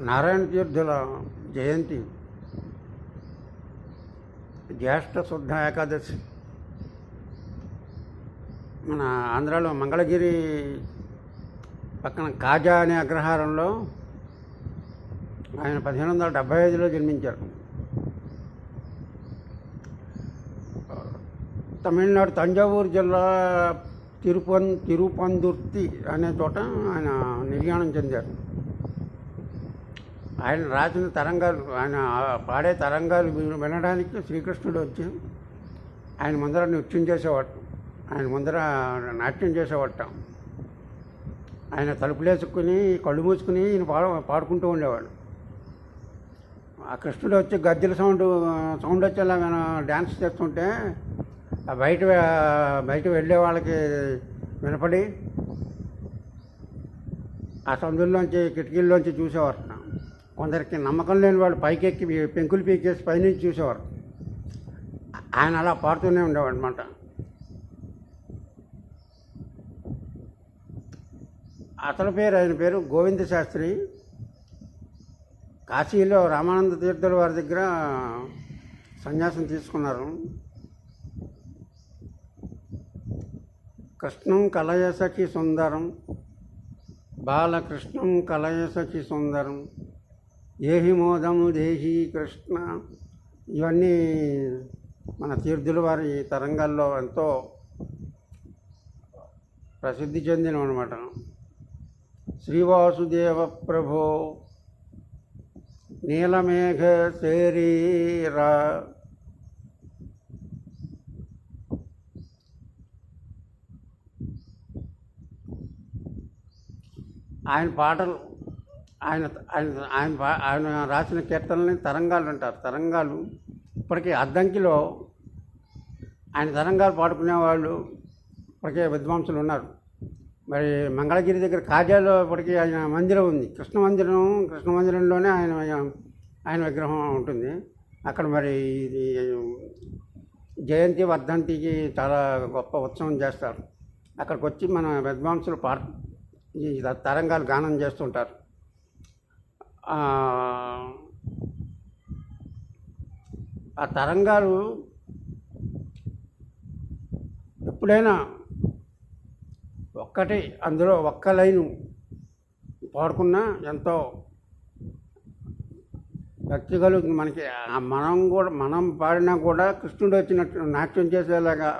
నారాయణ తీర్థుల జయంతి. జ్యేష్ఠ శుద్ధ ఏకాదశి. మన ఆంధ్రాలో మంగళగిరి పక్కన కాజా అనే అగ్రహారంలో ఆయన పదిహేను వందల డెబ్భై ఐదులో జన్మించారు. తమిళనాడు తంజావూరు జిల్లా తిరుపన్ తిరుపందుర్తి అనే చోట ఆయన నిర్యాణం చెందారు. ఆయన రాసిన తరంగాలు ఆయన పాడే తరంగాలు వినడానికి శ్రీకృష్ణుడు వచ్చి ఆయన ముందర నృత్యం చేసేవాడు ఆయన ముందర నాట్యం చేసేవాట ఆయన తలుపులేసుకుని కళ్ళు మూసుకుని ఈయన పాడ పాడుకుంటూ ఉండేవాడు. ఆ కృష్ణుడు వచ్చి గద్దెల సౌండ్ సౌండ్ వచ్చేలా మనం డ్యాన్స్ చేస్తుంటే బయట బయట వెళ్ళే వాళ్ళకి వినపడి ఆ సందుల్లోంచి కిటికీల్లోంచి చూసేవారు. కొందరికి నమ్మకం లేని వాళ్ళు పైకెక్కి పెంకులు పీకేసి పైనుంచి చూసేవారు. ఆయన అలా పాడుతూనే ఉండేవాడు అనమాట అతని పేరు ఆయన పేరు గోవింద శాస్త్రి. కాశీలో రామానంద తీర్థుల వారి దగ్గర సన్యాసం తీసుకున్నారు. కృష్ణం కలయసఖి సుందరం బాలకృష్ణం కలయసఖి సుందరం. ఏహి మోదము దేహి కృష్ణ. ఇవన్నీ మన తీర్థుల వారి తరంగాల్లో ఎంతో ప్రసిద్ధి చెందినవి అనమాట శ్రీవాసుదేవ ప్రభో నీలమేఘ శరీర ఆయన పాటలు ఆయన ఆయన ఆయన ఆయన రాసిన కీర్తనల్ని తరంగాలు అంటారు. తరంగాలు ఇప్పటికీ అద్దంకిలో ఆయన తరంగాలు పాడుకునేవాళ్ళు ఇప్పటికే విద్వాంసులు ఉన్నారు. మరి మంగళగిరి దగ్గర కాజాలో ఇప్పటికీ ఆయన మందిరం ఉంది. కృష్ణ మందిరం కృష్ణ మందిరంలోనే ఆయన ఆయన విగ్రహం ఉంటుంది. అక్కడ మరి ఇది జయంతి వర్ధంతికి చాలా గొప్ప ఉత్సవం చేస్తారు. అక్కడికి వచ్చి మన విద్వాంసులు పాట ఈ తరంగాలు గానం చేస్తుంటారు. ఆ, తరంగాలు ఎప్పుడైనా ఒక్కటి అందులో ఒక్క లైను పాడుకున్నా ఎంతో భక్తి కలుగుతుంది. మనకి మనం కూడా మనం పాడినా కూడా కృష్ణుడు వచ్చినట్టు నాట్యం చేసేలాగా